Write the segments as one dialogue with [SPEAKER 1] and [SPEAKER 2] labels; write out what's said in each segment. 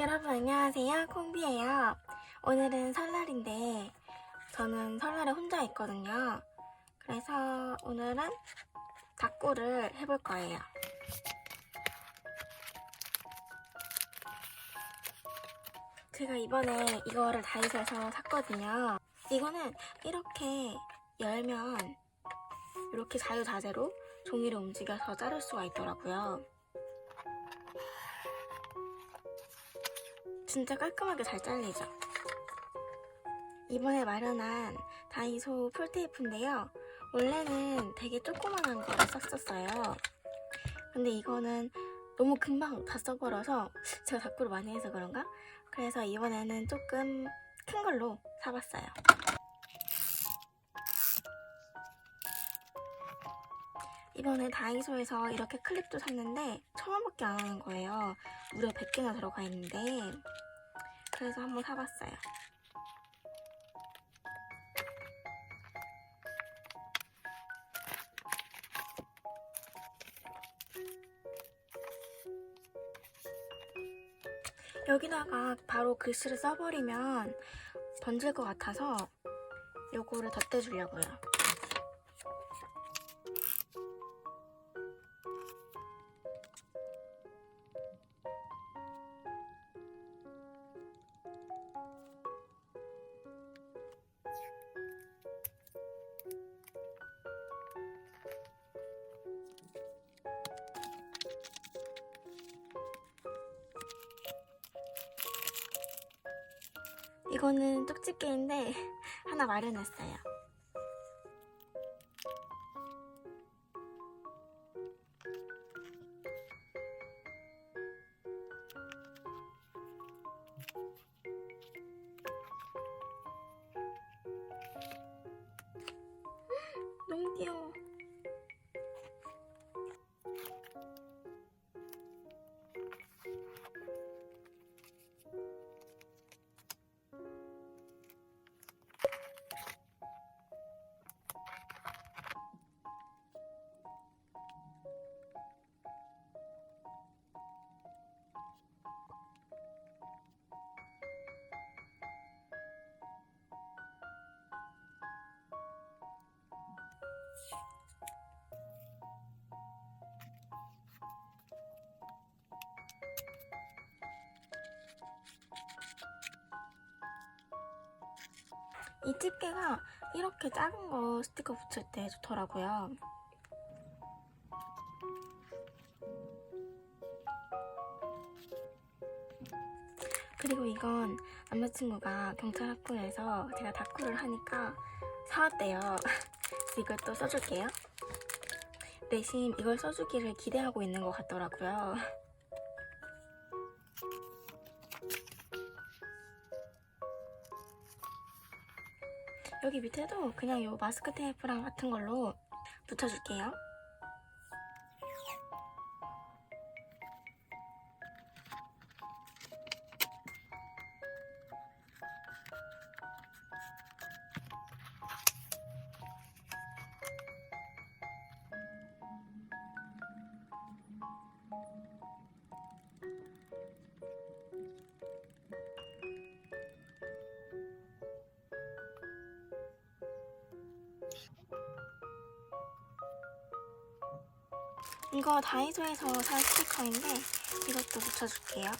[SPEAKER 1] 여러분 안녕하세요. 콩비예요. 오늘은 설날인데 저는 설날에 혼자 있거든요. 그래서 오늘은 닭구를 해볼 거예요. 제가 이번에 이거를 다이소에서 샀거든요. 이거는 이렇게 열면 이렇게 자유자재로 종이를 움직여서 자를 수가 있더라고요 진짜 깔끔하게 잘 잘리죠? 이번에 마련한 다이소 풀테이프인데요. 원래는 되게 조그만한 거를 썼었어요. 근데 이거는 너무 금방 다 써버려서 제가 자꾸를 많이 해서 그런가? 그래서 이번에는 조금 큰 걸로 사봤어요. 이번에 다이소에서 이렇게 클립도 샀는데 천 원밖에 안 하는 거예요. 무려 100개나 들어가 있는데 그래서 한번 사봤어요. 여기다가 바로 글씨를 써버리면 번질 것 같아서 요거를 덧대주려고요. 이거는 쪽집게인데 하나 마련했어요. 이 집게가 이렇게 작은 거 스티커 붙일 때 좋더라고요. 그리고 이건 남자친구가 경찰 학교에서 제가 다쿠를 하니까 사왔대요. 이걸 또 써줄게요. 내심 이걸 써주기를 기대하고 있는 것 같더라고요. 여기 밑에도 그냥 요 마스크 테이프랑 같은 걸로 붙여줄게요. 이거 다이소에서 산 스티커인데 이것도 붙여줄게요.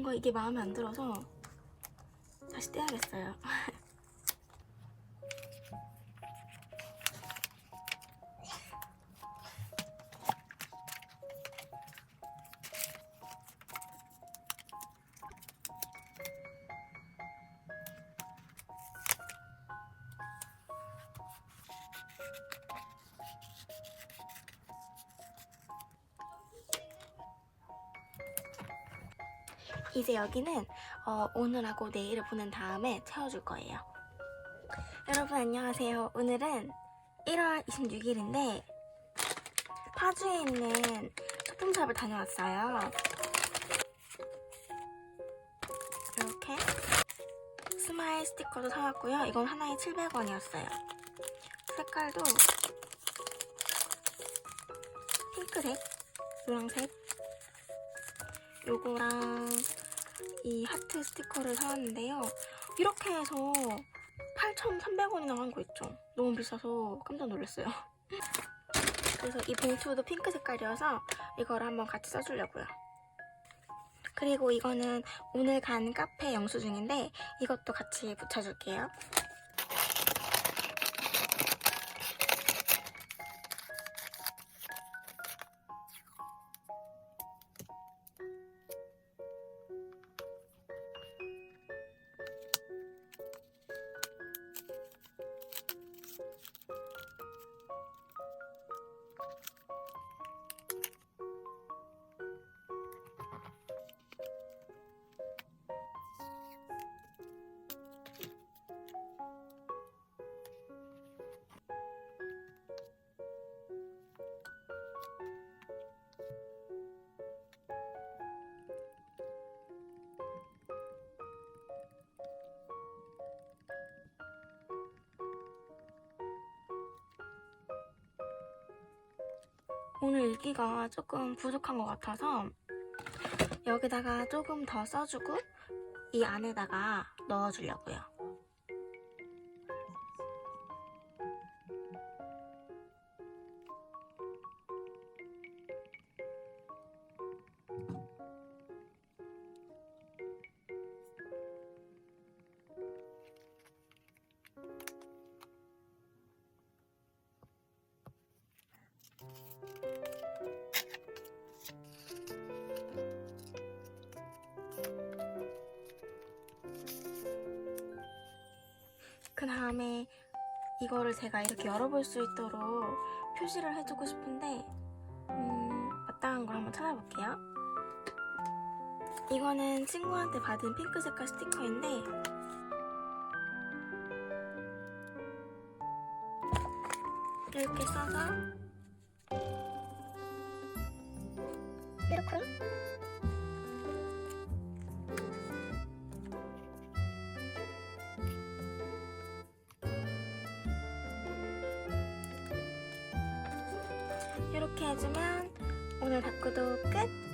[SPEAKER 1] 뭔가 이게 마음에 안 들어서 다시 떼야겠어요. 이제 여기는 어, 오늘하고 내일을 보낸 다음에 채워줄 거예요. 여러분 안녕하세요. 오늘은 1월 26일인데 파주에 있는 소품샵을 다녀왔어요. 이렇게 스마일 스티커도 사왔고요. 이건 하나에 700원이었어요. 색깔도 핑크색, 노란색, 요거랑 이 하트 스티커를 사왔는데요. 이렇게 해서 8,300원이나 한거 있죠. 너무 비싸서 깜짝 놀랐어요. 그래서 이 봉투도 핑크 색깔이어서 이거를 한번 같이 써주려고요. 그리고 이거는 오늘 간 카페 영수증인데 이것도 같이 붙여줄게요. 오늘 읽기가 조금 부족한 것 같아서 여기다가 조금 더 써주고 이 안에다가 넣어주려고요. 다음에 이거를 제가 이렇게 열어볼 수 있도록 표시를 해주고 싶은데 음, 마땅한 걸 한번 찾아볼게요. 이거는 친구한테 받은 핑크 색깔 스티커인데 이렇게 써서 이렇게 해주면 오늘 다크도 끝!